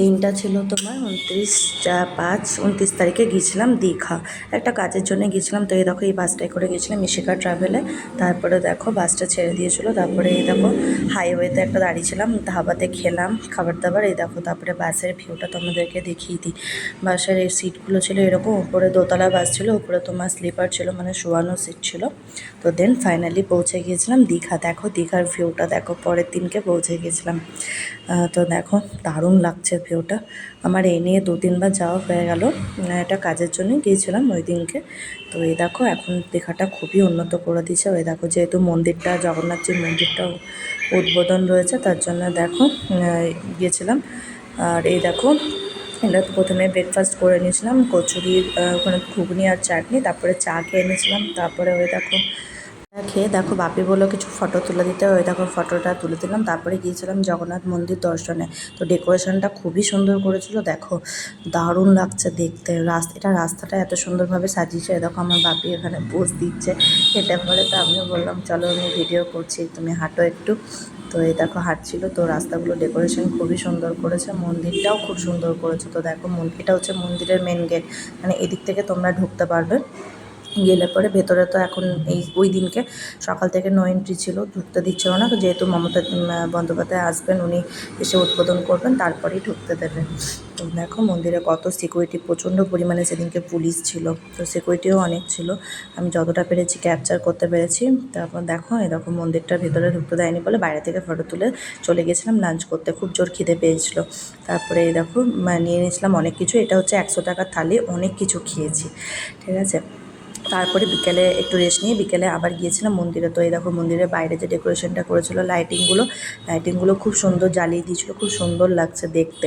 দিনটা ছিল তোমার উনত্রিশ পাঁচ, উনত্রিশ তারিখে গিয়েছিলাম দীঘা। একটা কাজের জন্য গিয়েছিলাম, তো এই দেখো এই বাসটায় করে গেছিলাম ইশিকা ট্রাভেলে তারপরে দেখো বাসটা ছেড়ে দিয়েছিলো, তারপরে এই দেখো হাইওয়েতে একটা দাঁড়িয়েছিলাম ধাবাতে খেলাম, খাবার দাবার, এই দেখো তারপরে বাসের ভিউটা তোমাদেরকে দেখিয়ে দিই। বাসের এই সিটগুলো ছিল এরকম, উপরে দোতলা বাস ছিল, উপরে তোমার স্লিপার ছিল মানে শোয়ানো সিট ছিল। তো দেন ফাইনালি পৌঁছে গিয়েছিলাম দীঘা। দেখো দীঘার ভিউটা দেখো পরের দিনকে পৌঁছে গিয়েছিলাম। তো দেখো দারুণ লাগছে ভিউটা আমার এই নিয়ে দু তিনবার যাওয়া হয়ে গেল। এটা কাজের জন্য গিয়েছিলাম ওই দিনকে। তো এই দেখো, এখন দীঘাটা খুবই উন্নত করে দিয়েছে। ওই দেখো, যেহেতু মন্দিরটা জগন্নাথজির মন্দিরটা উদ্বোধন রয়েছে, তার জন্য দেখো গিয়েছিলাম। আর এই দেখো, এটা প্রথমে ব্রেকফাস্ট করে নিয়েছিলাম, কচুরি ওখানে ঘুগনি আর চাটনি, তারপরে চা খেয়ে নিয়েছিলাম, তারপরে ওই দেখো খেয়ে দেখো, বাপি বলল কিছু ফটো তুলে দিতে ওই দেখো, ফটোটা তুলে দিলাম। তারপরে গিয়েছিলাম জগন্নাথ মন্দির দর্শনে। তো ডেকোরেশনটা খুবই সুন্দর করেছিল। দেখো, দারুণ লাগছে দেখতে। রাস্তা, এটা রাস্তাটা এত সুন্দরভাবে সাজিয়েছে। দেখো, আমার বাপি এখানে পোজ দিচ্ছে। হেঁটে পরে তো আমিও বললাম, চলো, আমি ভিডিও করছি, তুমি হাঁটো একটু। তো এই দেখো, হাঁটছিল। তো রাস্তাগুলো ডেকোরেশন খুবই সুন্দর করেছে। মন্দিরটাও খুব সুন্দর করেছে। তো দেখো এটা হচ্ছে মন্দিরের মেন গেট। মানে এদিক থেকে তোমরা ঢুকতে পারবে। গেলে পরে ভেতরে তো এখন এই ওই দিনকে সকাল থেকে নো এন্ট্রি ছিল, ঢুকতে দিচ্ছিল না। যেহেতু মমতা বন্দ্যোপাধ্যায় আসবেন, উনি এসে উদ্বোধন করবেন, তারপরেই ঢুকতে দেবেন তো দেখো মন্দিরে কত সিকিউরিটি প্রচণ্ড পরিমাণে সেদিনকে পুলিশ ছিল। তো সিকিউরিটিও অনেক ছিল। আমি যতটা পেরেছি ক্যাপচার করতে পেরেছি। তারপর দেখো এরকম মন্দিরটার ভেতরে ঢুকতে দেয়নি বলে বাইরে থেকে ফটো তুলে চলে গেছিলাম লাঞ্চ করতে। খুব জোর খিদে পেয়েছিল। তারপরে দেখো নিয়ে নিয়েছিলাম অনেক কিছু। এটা হচ্ছে একশো টাকার থালি, অনেক কিছু খেয়েছি। ঠিক আছে? তারপরে বিকেলে একটু রেস্ট নিয়ে বিকেলে আবার গিয়েছিলাম মন্দিরে। তো এই দেখো মন্দিরের বাইরে যে ডেকোরেশনটা করেছিল লাইটিংগুলো লাইটিংগুলো খুব সুন্দর জ্বালিয়ে দিয়েছিলো, খুব সুন্দর লাগছে দেখতে।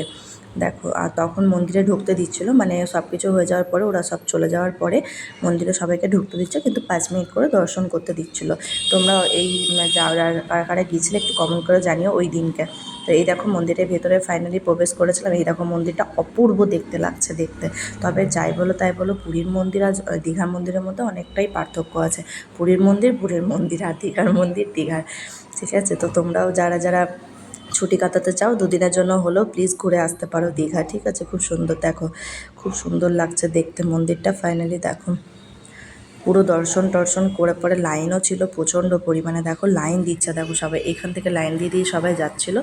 দেখো, আর তখন মন্দিরে ঢুকতে দিচ্ছিল মানে সব কিছু হয়ে যাওয়ার পরে ওরা সব চলে যাওয়ার পরে মন্দিরে সবাইকে ঢুকতে দিচ্ছে, কিন্তু পাঁচ মিনিট করে দর্শন করতে দিচ্ছিল। তোমরা এই যারা কারা কারা গিয়েছিলে একটু কমেন্ট করে জানিও ওই দিনকে। তো এই দেখো মন্দিরের ভেতরে ফাইনালি প্রবেশ করেছিলাম, এই দেখো মন্দিরটা অপূর্ব দেখতে লাগছে দেখতে। তবে যাই বলো তাই বলো, পুরীর মন্দির আর দীঘার মন্দিরের মধ্যে অনেকটাই পার্থক্য আছে। পুরীর মন্দির পুরীর মন্দির, আর দীঘার মন্দির, দীঘার। ঠিক আছে? তো তোমরাও যারা যারা ছুটি কাটাতে চাও, দুদিনের জন্য হলেও প্লিজ ঘুরে আসতে পারো দীঘা, ঠিক আছে? খুব সুন্দর, দেখো, খুব সুন্দর লাগছে দেখতে মন্দিরটা ফাইনালি দেখো। পুরো দর্শন টর্শন করে পরে লাইনও ছিল প্রচণ্ড পরিমাণে, দেখো লাইন দিচ্ছে, দেখো সবাই, এখান থেকে লাইন দিয়ে দিয়ে সবাই যাচ্ছিল।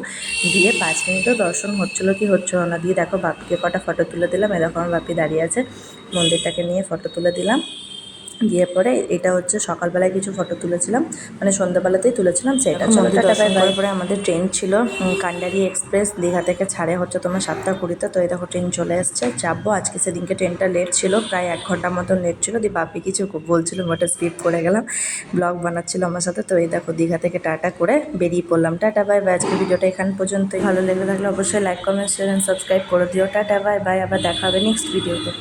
দিয়ে পাঁচ মিনিটও দর্শন হচ্ছিল কি হচ্ছিল না, দিয়ে দেখো বাপিকে কটা ফটো তুলে দিলাম, এরকম বাপি দাঁড়িয়ে আছে, মন্দিরটাকে নিয়ে ফটো তুলে দিলাম। দিয়ে পরে এটা হচ্ছে সকালবেলায় কিছু ফটো তুলেছিলাম। মানে সন্ধ্যাবেলাতেই তুলেছিলাম সেটা চলো। টাটা বাই বাই পরে আমাদের ট্রেন ছিল কান্ডারি এক্সপ্রেস দীঘা থেকে ছাড়ে হচ্ছে তোমার সাতটা কুড়িতে। তো এই দেখো ট্রেন চলে এসছে চাপবো আজকে সেদিনকে ট্রেনটা লেট ছিল প্রায় এক ঘণ্টার মতন লেট ছিল। দিয়ে বাপি কিছু বলছিল ওটা স্কিপ করে গেলাম। ব্লগ বানাচ্ছিল আমার সাথে। তো এই দেখো দীঘা থেকে টাটা করে বেরিয়ে পড়লাম। টাটা বাই বাই আজকে ভিডিওটা এখান পর্যন্তই। ভালো লেগে থাকলে অবশ্যই লাইক কমেন্ট শেয়ার সাবস্ক্রাইব করে দিও। টাটা বাই বাই আবার দেখা হবে নেক্সট ভিডিওতে